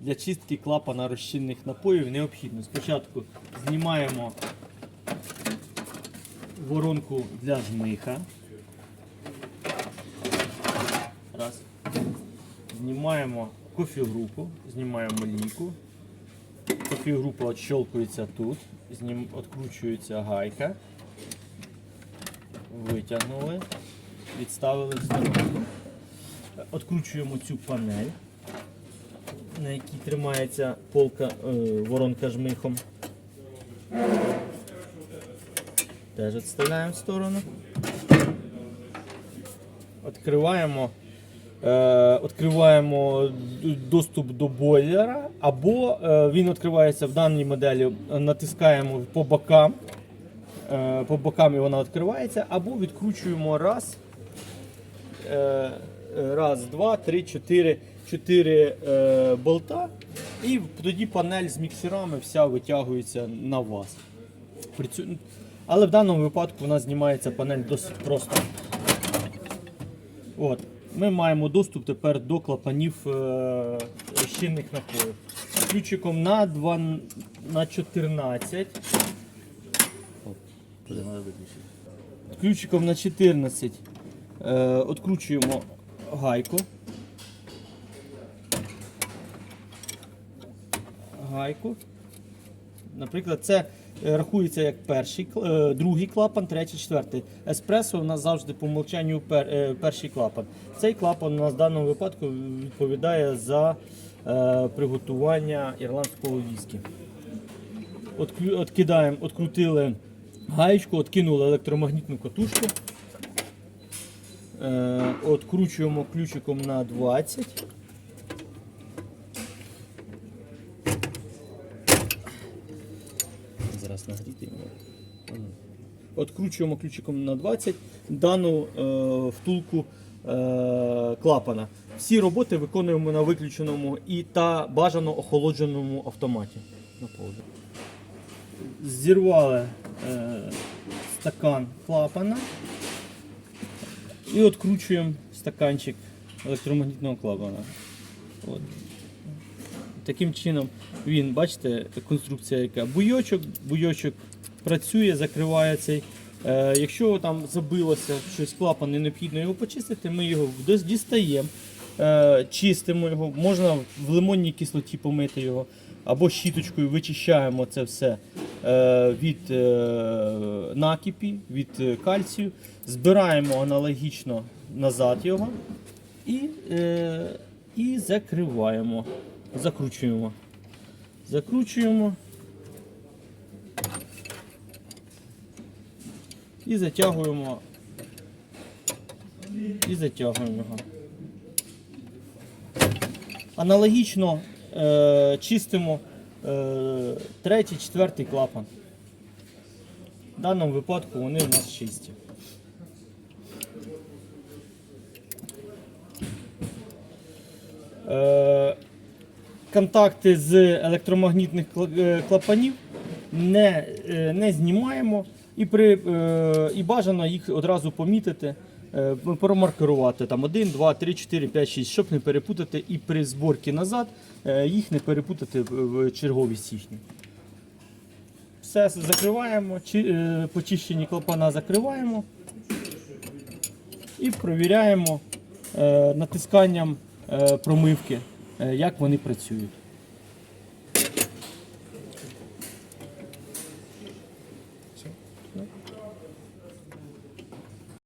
для чистки клапана розчинних напоїв необхідно. Спочатку знімаємо воронку для жмиха. Раз. Знімаємо кофігрупу, знімаємо лійку. Кофігрупа відщолкується тут, знім... відкручується гайка. Витягнули, відставили в сторону. Откручуємо цю панель, на якій тримається полка, е, воронка жмихом. Теж відставляємо в сторону. Відкриваємо, е, відкриваємо доступ до бойлера, або е, він відкривається в даній моделі, натискаємо по бокам. Е, по бокам і вона відкривається, або відкручуємо раз, е, раз, два, три, чотири, чотири е, болта, і тоді панель з міксерами вся витягується на вас. Але в даному випадку нас знімається панель досить просто. От. Ми маємо доступ тепер до клапанів е, щільних напоїв. Ключиком на, 2, на 14. Буде треба виключити. Ключиком на 14 е, відкручуємо гайку. Гайку. Наприклад, це е, рахується як перший, е, другий клапан, третій, четвертий. Еспресо у нас завжди по умовчанню е, перший клапан. Цей клапан у нас в даному випадку відповідає за приготування ірландського віскі. Откидаємо, открутили гаєчку, откинули електромагнітну катушку. Откручуємо ключиком на 20. Нагріти. Откручуємо ключиком на 20 дану е, втулку е, клапана. Всі роботи виконуємо на виключеному і та бажано охолодженому автоматі. На. Зірвали е, стакан клапана і відкручуємо стаканчик електромагнітного клапана. От. Таким чином він, бачите, конструкція яка буйочок, буйочок працює, закриває цей. Е, якщо там забилося щось клапан і необхідно його почистити, ми його дістаємо, е, чистимо його, можна в лимонній кислоті помити його, або щіточкою вичищаємо це все е, від е, накипі, від е, кальцію, збираємо аналогічно назад його і, е, і закриваємо. Закручуємо. Закручуємо. І затягуємо. І затягуємо його. Аналогічно е, чистимо е, третій, четвертий клапан. В даному випадку вони у нас чисті. Е, контакти з електромагнітних е, клапанів не, е, не знімаємо і, при, е, і бажано їх одразу помітити, промаркерувати там 1, 2, 3, 4, 5, 6, щоб не перепутати і при зборці назад їх не перепутати в- черговість їхню. Все закриваємо, почищені клапана закриваємо і провіряємо натисканням промивки, як вони працюють.